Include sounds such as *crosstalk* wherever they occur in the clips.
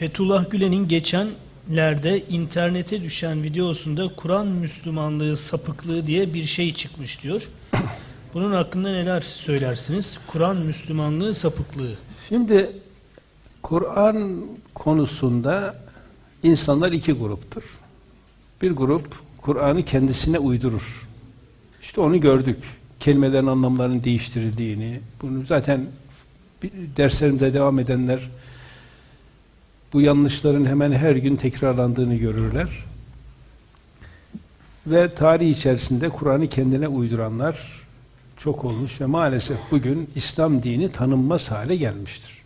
Fethullah Gülen'in geçenlerde internete düşen videosunda Kur'an Müslümanlığı sapıklığı diye bir şey çıkmış diyor. *coughs* Bunun hakkında neler söylersiniz? Kur'an Müslümanlığı sapıklığı. Şimdi Kur'an konusunda insanlar iki gruptur. Bir grup Kur'an'ı kendisine uydurur. İşte onu gördük. Kelimelerin anlamlarının değiştirildiğini, bunu zaten derslerimde devam edenler bu yanlışların hemen her gün tekrarlandığını görürler. Ve tarih içerisinde Kur'an'ı kendine uyduranlar çok olmuş ve maalesef bugün İslam dini tanınmaz hale gelmiştir.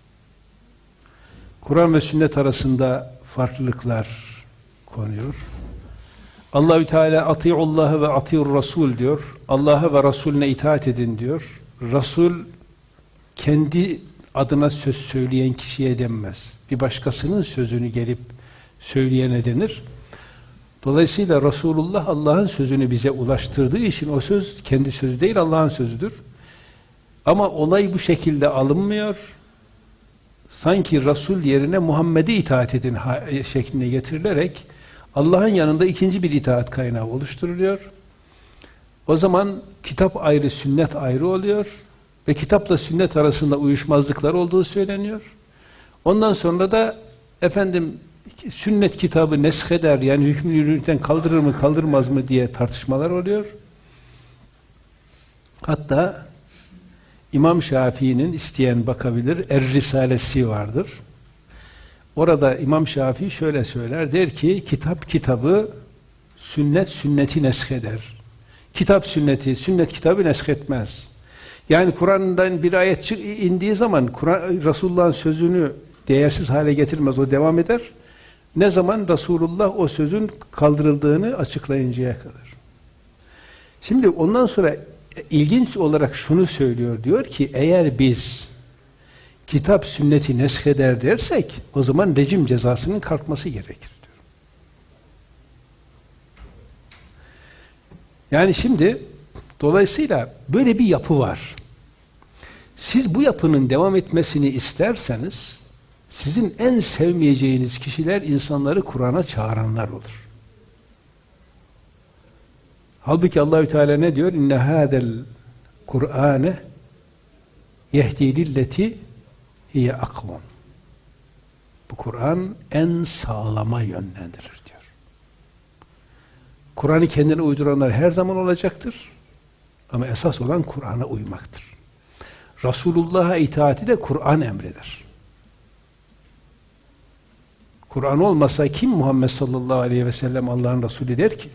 Kur'an ve sünnet arasında farklılıklar konuyor. Allahü Teala atiullaha ve atiur rasul diyor. Allah'a ve Resulüne itaat edin diyor. Rasul kendi adına söz söyleyen kişiye denmez. Bir başkasının sözünü gelip söyleyene denir. Dolayısıyla Resulullah Allah'ın sözünü bize ulaştırdığı için o söz kendi sözü değil Allah'ın sözüdür. Ama olay bu şekilde alınmıyor. Sanki Resul yerine Muhammed'e itaat edin ha- şekline getirilerek Allah'ın yanında ikinci bir itaat kaynağı oluşturuluyor. O zaman kitap ayrı, sünnet ayrı oluyor ve kitapla sünnet arasında uyuşmazlıklar olduğu söyleniyor. Ondan sonra da efendim sünnet kitabı nesheder yani hükmü yürürlükten kaldırır mı kaldırmaz mı diye tartışmalar oluyor. Hatta İmam Şafii'nin isteyen bakabilir Er Risalesi vardır. Orada İmam Şafii şöyle söyler der ki kitap kitabı sünnet sünneti nesheder. Kitap sünneti sünnet kitabı neshetmez. Yani Kur'an'dan bir ayet indiği zaman Kur'an Resulullah'ın sözünü değersiz hale getirmez o devam eder. Ne zaman Resulullah o sözün kaldırıldığını açıklayıncaya kadar. Şimdi ondan sonra ilginç olarak şunu söylüyor. Diyor ki eğer biz kitap sünneti nesheder dersek o zaman rejim cezasının kalkması gerekir diyor. Yani şimdi dolayısıyla böyle bir yapı var. Siz bu yapının devam etmesini isterseniz sizin en sevmeyeceğiniz kişiler insanları Kur'an'a çağıranlar olur. Halbuki Allahü Teala ne diyor? İnne hadel Kur'ane yehdi lilleti hiye aklun. Bu Kur'an en sağlama yönlendirir diyor. Kur'an'ı kendine uyduranlar her zaman olacaktır. Ama esas olan Kur'an'a uymaktır. Resulullah'a itaati de Kur'an emreder. Kur'an olmasa kim Muhammed sallallahu aleyhi ve sellem Allah'ın Resulü der ki?